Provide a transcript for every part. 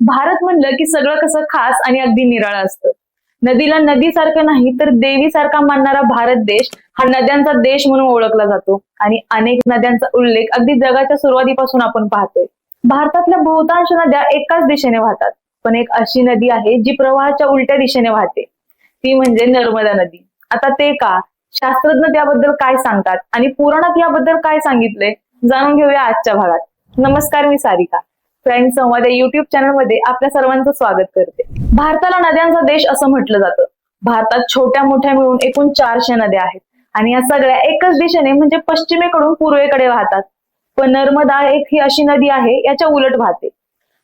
भारत म्हणलं की सगळं कसं खास आणि अगदी निराळं असतं. नदीला नदीसारखं नाही तर देवीसारखा मानणारा भारत देश हा नद्यांचा देश म्हणून ओळखला जातो. आणि अनेक नद्यांचा उल्लेख अगदी जगाच्या सुरुवातीपासून आपण पाहतोय. भारतातल्या बहुतांश नद्या एकाच दिशेने वाहतात. पण एक अशी नदी आहे जी प्रवाहाच्या उलट्या दिशेने वाहते. ती म्हणजे नर्मदा नदी. आता ते का? शास्त्रज्ञ त्याबद्दल काय सांगतात? आणि पुराणात याबद्दल काय सांगितले जाणून घेऊया आजच्या भागात. नमस्कार मी सारिका. फ्रेंड संवाद या युट्यूब चॅनलमध्ये आपल्या सर्वांचं स्वागत करते. भारताला नद्यांचा देश असं म्हटलं जातं. भारतात छोट्या मोठ्या मिळून एकूण चारशे नद्या आहेत. आणि या सगळ्या एकच दिशेने म्हणजे पश्चिमेकडून पूर्वेकडे वाहतात. पण नर्मदा एक ही अशी नदी आहे याच्या उलट वाहते.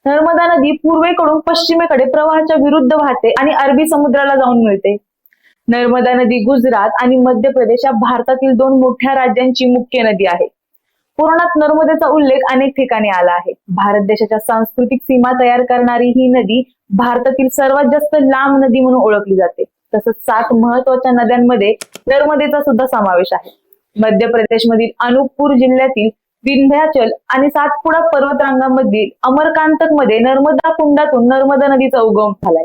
नर्मदा नदी पूर्वेकडून पश्चिमेकडे प्रवाहाच्या विरुद्ध वाहते आणि अरबी समुद्राला जाऊन मिळते. नर्मदा नदी गुजरात आणि मध्य प्रदेश या भारतातील दोन मोठ्या राज्यांची मुख्य नदी आहे. पुराणात नर्मदेचा उल्लेख अनेक ठिकाणी आला आहे. भारत देशाच्या सांस्कृतिक सीमा तयार करणारी ही नदी भारतातील सर्वात जास्त लांब नदी म्हणून ओळखली जाते. तसंच सात महत्त्वाच्या नद्यांमध्ये नर्मदेचा सुद्धा समावेश आहे. मध्य प्रदेशमधील अनुपपूर जिल्ह्यातील विंध्याचल आणि सातपुडा पर्वतरांगामधील अमरकांतकमध्ये नर्मदा कुंडातून नर्मदा नदीचा उगम झालाय.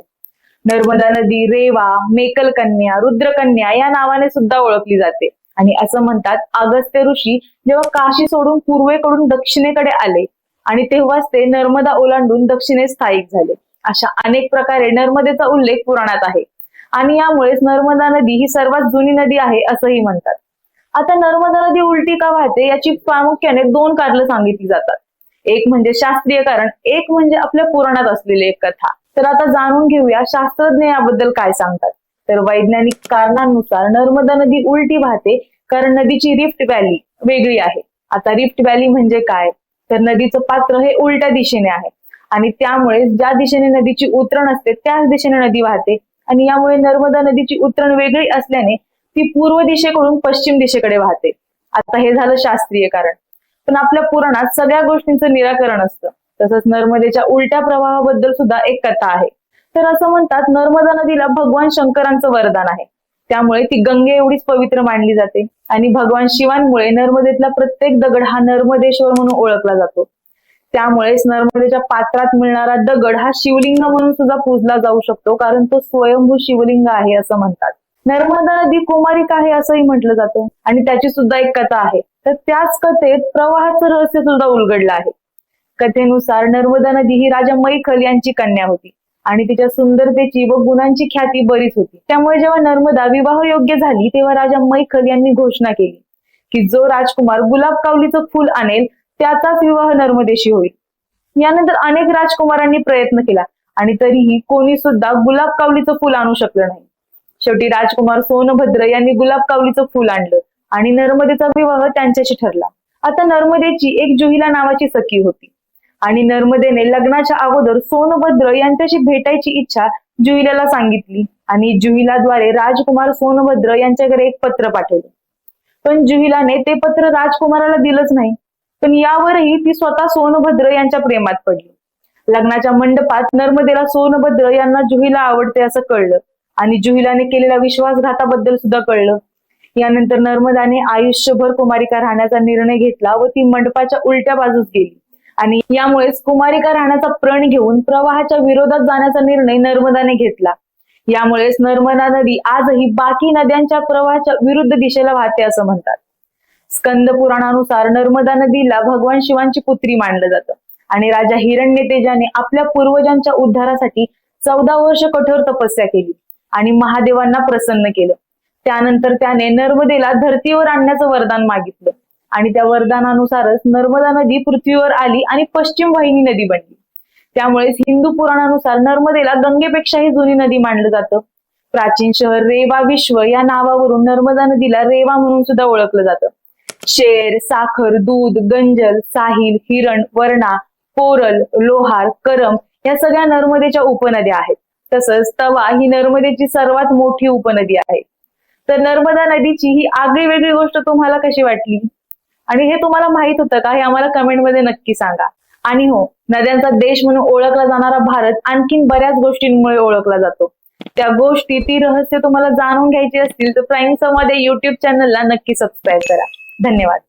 नर्मदा नदी रेवा मेकलकन्या रुद्रकन्या या नावाने सुद्धा ओळखली जाते. आणि असं म्हणतात अगस्त्य ऋषी जेव्हा काशी सोडून पूर्वेकडून दक्षिणेकडे आले आणि तेव्हाच ते नर्मदा ओलांडून दक्षिणेत स्थायिक झाले. अशा अनेक प्रकारे नर्मदेचा उल्लेख पुराणात आहे. आणि यामुळेच नर्मदा नदी ही सर्वात जुनी नदी आहे असंही म्हणतात. आता नर्मदा नदी उलटी का वाहते याची प्रामुख्याने दोन कारणं सांगितली जातात. एक म्हणजे शास्त्रीय कारण एक म्हणजे आपल्या पुराणात असलेली एक कथा. तर आता जाणून घेऊया शास्त्रज्ञ याबद्दल काय सांगतात. तर वैज्ञानिक कारणांनुसार नर्मदा नदी उलटी वाहते कारण नदीची रिफ्ट व्हॅली वेगळी आहे. आता रिफ्ट व्हॅली म्हणजे काय? तर नदीचं पात्र हे उलट्या दिशेने आहे. आणि त्यामुळे ज्या दिशेने नदीची उतरण असते त्याच दिशेने नदी वाहते. आणि यामुळे नर्मदा नदीची उतरण वेगळी असल्याने ती पूर्व दिशेकडून पश्चिम दिशेकडे वाहते. आता हे झालं शास्त्रीय कारण. पण आपल्या पुराणात सगळ्या गोष्टींचं निराकरण असतं. तसंच नर्मदेच्या उलट्या प्रवाहाबद्दल सुद्धा एक कथा आहे. तर असं म्हणतात नर्मदा नदीला भगवान शंकरांचं वरदान आहे. त्यामुळे ती गंगे एवढीच पवित्र मानली जाते. आणि भगवान शिवांमुळे नर्मदेतला प्रत्येक दगड हा नर्मदेश्वर म्हणून ओळखला जातो. त्यामुळेच नर्मदेच्या पात्रात मिळणारा दगड हा शिवलिंग म्हणून सुद्धा पूजला जाऊ शकतो कारण तो स्वयंभू शिवलिंग आहे असं म्हणतात. नर्मदा नदी कुमारिका आहे असंही म्हटलं जातं. आणि त्याची सुद्धा एक कथा आहे. तर त्याच कथेत प्रवाहाचं रहस्य सुद्धा उलगडलं आहे. कथेनुसार नर्मदा नदी ही राजा मैखल यांची कन्या होती. आणि तिच्या सुंदरतेची व गुणांची ख्याती बरीच होती. त्यामुळे जेव्हा नर्मदा विवाह योग्य झाली तेव्हा राजा मैखल यांनी घोषणा केली की जो राजकुमार गुलाब कावलीचं फुल आणेल त्याचाच विवाह नर्मदेशी होईल. यानंतर अनेक राजकुमारांनी प्रयत्न केला आणि तरीही कोणी सुद्धा गुलाब कावलीचं फुल आणू शकलं नाही. शेवटी राजकुमार सोनभद्र यांनी गुलाब कावलीचं फुल आणलं आणि नर्मदेचा विवाह त्यांच्याशी ठरला. आता नर्मदेची एक जुहिला नावाची सखी होती. आणि नर्मदेने लग्नाच्या अगोदर सोनभद्र यांच्याशी भेटायची इच्छा जुहिलाला सांगितली. आणि जुहिलाद्वारे राजकुमार सोनभद्र यांच्याकडे एक पत्र पाठवलं. पण जुहिलाने ते पत्र राजकुमाराला दिलंच नाही. पण यावरही ती स्वतः सोनभद्र यांच्या प्रेमात पडली. लग्नाच्या मंडपात नर्मदेला सोनभद्र यांना जुहिला आवडते असं कळलं. आणि जुहिलाने केलेल्या विश्वासघाताबद्दल सुद्धा कळलं. यानंतर नर्मदाने आयुष्यभर कुमारिका राहण्याचा निर्णय घेतला व ती मंडपाच्या उलट्या बाजूस गेली. आणि यामुळेच कुमारिका राहण्याचा प्रण घेऊन प्रवाहाच्या विरोधात जाण्याचा निर्णय नर्मदाने घेतला. यामुळेच नर्मदा नदी आजही बाकी नद्यांच्या प्रवाहाच्या विरुद्ध दिशेला वाहते असं म्हणतात. स्कंद पुराणानुसार नर्मदा नदीला भगवान शिवांची पुत्री मानलं जातं. आणि राजा हिरण्य तेजाने आपल्या पूर्वजांच्या उद्धारासाठी चौदा वर्ष कठोर तपस्या केली आणि महादेवांना प्रसन्न केलं. त्यानंतर त्याने नर्मदेला धर्तीवर आणण्याचं वरदान मागितलं. आणि त्या वरदानानुसारच नर्मदा नदी पृथ्वीवर आली आणि पश्चिम वाहिनी नदी बनली. त्यामुळेच हिंदू पुराणानुसार नर्मदेला गंगेपेक्षाही जुनी नदी मानलं जातं. प्राचीन शहर रेवा विश्व या नावावरून नर्मदा नदीला रेवा म्हणून सुद्धा ओळखलं जातं. शेर साखर दूध गंजल साहिल हिरण वर्णा कोरल लोहार करम या सगळ्या नर्मदेच्या उपनद्या आहेत. तसंच तवा ही नर्मदेची सर्वात मोठी उपनदी आहे. तर नर्मदा नदीची ही आगळी वेगळी गोष्ट तुम्हाला कशी वाटली? आणि हे तुम्हाला माहीत होतं का हे आम्हाला कमेंटमध्ये नक्की सांगा. आणि हो नद्यांचा देश म्हणून ओळखला जाणारा भारत आणखीन बऱ्याच गोष्टींमुळे ओळखला जातो. त्या गोष्टी ती रहस्य तुम्हाला जाणून घ्यायची असतील तर प्राईम संवाद या युट्यूब चॅनलला नक्की सबस्क्राईब करा. धन्यवाद.